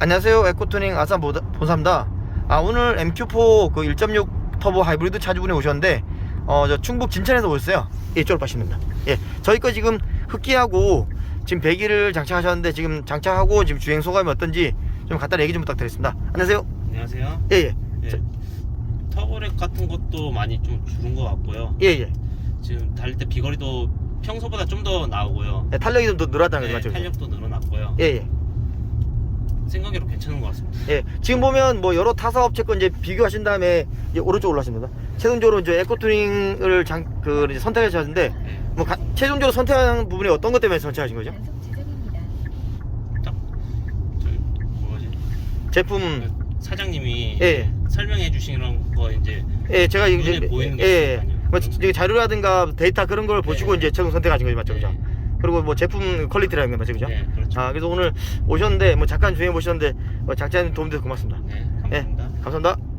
안녕하세요. 에코투닝 아산 본사입니다. 아 오늘 MQ4 그 1.6 터보 하이브리드 차주분이 오셨는데 어 저 충북 진천에서 오셨어요. 예, 이쪽으로 빠십니다. 예 저희 거 지금 흡기하고 지금 배기를 장착하셨는데 지금 장착하고 지금 주행 소감이 어떤지 좀 간단히 얘기 좀 부탁드리겠습니다. 안녕하세요. 안녕하세요. 예 예. 예. 많이 좀 줄은 것 같고요. 예 예 지금 달릴 때 비거리도 평소보다 좀 더 나오고요. 예, 탄력이 좀 더 늘었다는 네, 거죠 맞죠 탄력도 늘어났고요. 예 예 생각외로 괜찮은 것 같습니다. 예, 지금 보면 뭐 여러 타사 업체 거 이제 비교하신 다음에 이제 오른쪽 올라왔습니다. 최종적으로 이제 에코투닝을 장, 그 이제 선택하셨는데 네. 뭐 가- 최종적으로 선택한 부분이 어떤 것 때문에 선택하신 거죠? 단속 지점입니다. 딱 저기 뭐지? 제품 그 사장님이 예. 설명해 주시는 거 이제 예, 제가 이제 눈에 보이는 게 예. 뭐 이게 자료라든가 데이터 그런 걸 보시고 네. 이제 최종 선택하신 거죠, 맞죠, 그죠? 네. 그리고 뭐 제품 퀄리티라는 거 맞죠, 그죠? 네, 그렇죠. 아, 그래서 오늘 오셨는데 뭐 잠깐 주행해 보셨는데 뭐 장차님 도움돼서 고맙습니다. 네, 예, 감사합니다. 감사합니다.